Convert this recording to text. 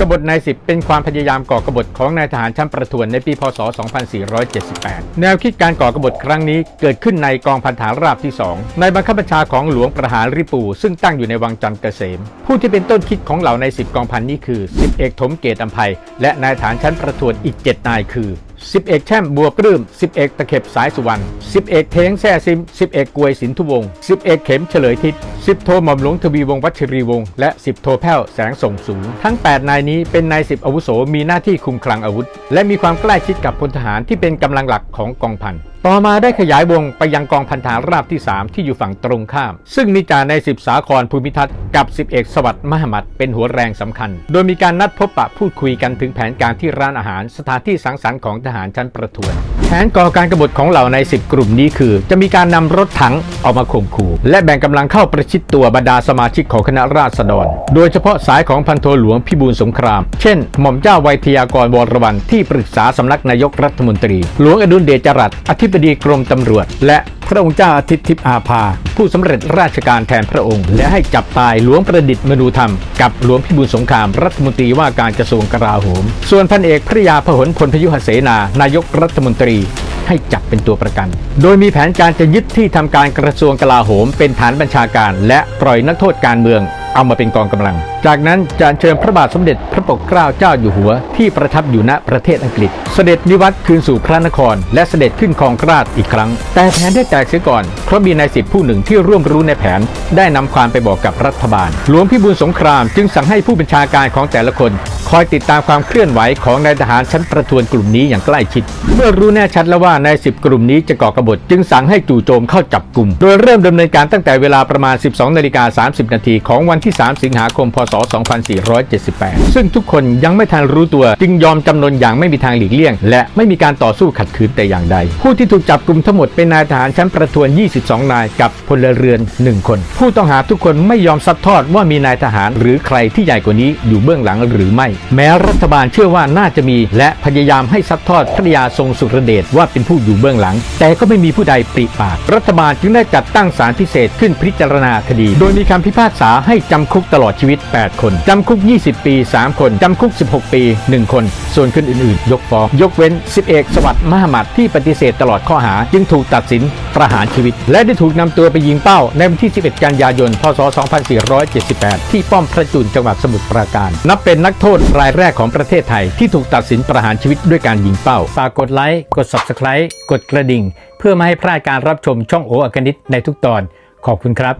กบฏนายสิบเป็นความพยายามก่อกบฏของนายทหารชั้นประทวนในปีพศ 2478 แนวคิดการก่อกบฏครั้งนี้เกิดขึ้นในกองพันฐานราบที่ 2 ในบังคับบัญชาของหลวงประหารริปู ซึ่งตั้งอยู่ในวังจันเกษม ผู้ที่เป็นต้นคิดของเหล่านายสิบกองพันนี้คือสิบเอกถมเกตอัมภัยและนายทหารชั้นประทวนอีก 7 นายคือ สิบเอกแช่มบัวปลื้มสิบเอกตะเข็บสายสุวรรณสิบเอกเทงแซ่ซิมสิบเอกกวยสินทุวงสิบเอกเข็มเฉลยทิศสิบโทหม่อมหลวงทวีวงวัชรีวงศ์และสิบโทแพ้วแสงส่งสูง ทั้ง 8 นายนี้เป็นนายสิบอาวุโสมีหน้าที่คุมคลังอาวุธ และมีความใกล้ชิดกับพลทหารที่เป็นกำลังหลักของกองพันต่อมาได้ขยายวงไปยังกองพันฐานราบที่ 3 ที่อยู่ฝั่งตรงข้าม ซึ่งมีจ่าในสิบสาครภูมิทัศน์กับสิบเอกสวัสดิ์มหมัดเป็นหัวแรงสำคัญ โดยมีการนัดพบปะพูดคุยกันถึงแผนการที่ร้านอาหารสถานที่สังสรรค์ของทหารชั้นประทวน แผนก่อการกบฏของเหล่าใน10กลุ่มนี้คือ จะมีการนำรถถังออกมาข่มขู่และแบ่งกำลังเข้าประชิดตัวบรรดาสมาชิกของคณะราษฎร โดยเฉพาะสายของพันโทหลวงพิบูลสงคราม เช่น หม่อมเจ้าไวยทยากรวรวันที่ปรึกษาสำนักนายกรัฐมนตรี หลวงอดุลเดชจรัสอธิบดีกรมตำรวจ และพระองค์เจ้าอาทิตย์ทิพย์อาภา ผู้สำเร็จราชการแทนพระองค์ และให้จับตายหลวงประดิษฐ์มนูธรรม กับหลวงพิบูลสงครามรัฐมนตรีว่าการกระทรวงกลาโหม ส่วนพันเอกพระยาพหลพลพยุหเสนา นายกรัฐมนตรีให้จับเป็นตัวประกัน โดยมีแผนการจะยึดที่ทำการกระทรวงกลาโหม เป็นฐานบัญชาการ และปล่อยนักโทษการเมือง เอามาเป็นกองกำลัง จากนั้นจะเชิญพระบาทสมเด็จพระปกเกล้าเจ้าอยู่หัว ที่ประทับอยู่ณประเทศอังกฤษ เสด็จนิวัตคืนสู่พระนคร และเสด็จขึ้นครองราชย์อีกครั้ง แต่แผนได้แตกเสียก่อนเพราะมีนายสิบผู้หนึ่งที่ร่วมรู้ในแผน ได้นำความไปบอกกับรัฐบาล หลวงพิบูลสงครามจึงสั่งให้ผู้บัญชาการของแต่ละคน คอยติดตามความเคลื่อนไหวของนายทหารชั้นประทวนกลุ่มนี้อย่างใกล้ชิด เมื่อรู้แน่ชัดแล้วว่านายสิบกลุ่มนี้จะก่อกบฏจึงสั่งให้จู่โจมเข้าจับกลุ่ม โดยเริ่มดำเนินการตั้งแต่เวลาประมาณ 12นาฬิกา30 นาทีของวันที่ 3 สิงหาคม พศ 2478 ซึ่งทุกคนยังไม่ทันรู้ตัวจึงยอมจำนนอย่างไม่มีทางหลีกเลี่ยง และไม่มีการต่อสู้ขัดขืนแต่อย่างใด ผู้ที่ถูกจับกลุ่มทั้งหมดเป็นนายทหารชั้นประทวน 22 นายกับพลเรือน 1 คน ผู้ต้องหาทุกคนไม่ยอมซัดทอดว่ามีนายทหาร หรือใครที่ใหญ่กว่านี้อยู่เบื้องหลังหรือไม่แม้รัฐบาลเชื่อว่าน่าจะมี และพยายามให้ซัดทอดพระยาทรงสุรเดชว่าเป็นผู้อยู่เบื้องหลัง แต่ก็ไม่มีผู้ใดปริปาก รัฐบาลจึงได้จัดตั้งศาลพิเศษขึ้นพิจารณาคดี โดยมีคำพิพากษาให้จำคุกตลอดชีวิต 8 คน จำคุก 20 ปี 3 คน จำคุก 16 ปี 1 คน ส่วนคนอื่นๆ ยกฟ้อง ยกเว้น10เอกสวัสดิ์มหมัดที่ปฏิเสธตลอดข้อหา จึงถูกตัดสินประหารชีวิต และได้ถูกนำตัวไปยิงเป้า ในวันที่ 11 กันยายน พศ 2478 ที่ป้อมพระจุลจังหวัดสมุทรปราการ นับเป็นนักโทษรายแรกของประเทศไทยที่ถูกตัดสินประหารชีวิตด้วยการยิงเป้า ฝากกดไลค์ กด Subscribe กดกระดิ่ง เพื่อไม่ให้พลาดการรับชมช่องโออากนิตในทุกตอน ขอบคุณครับ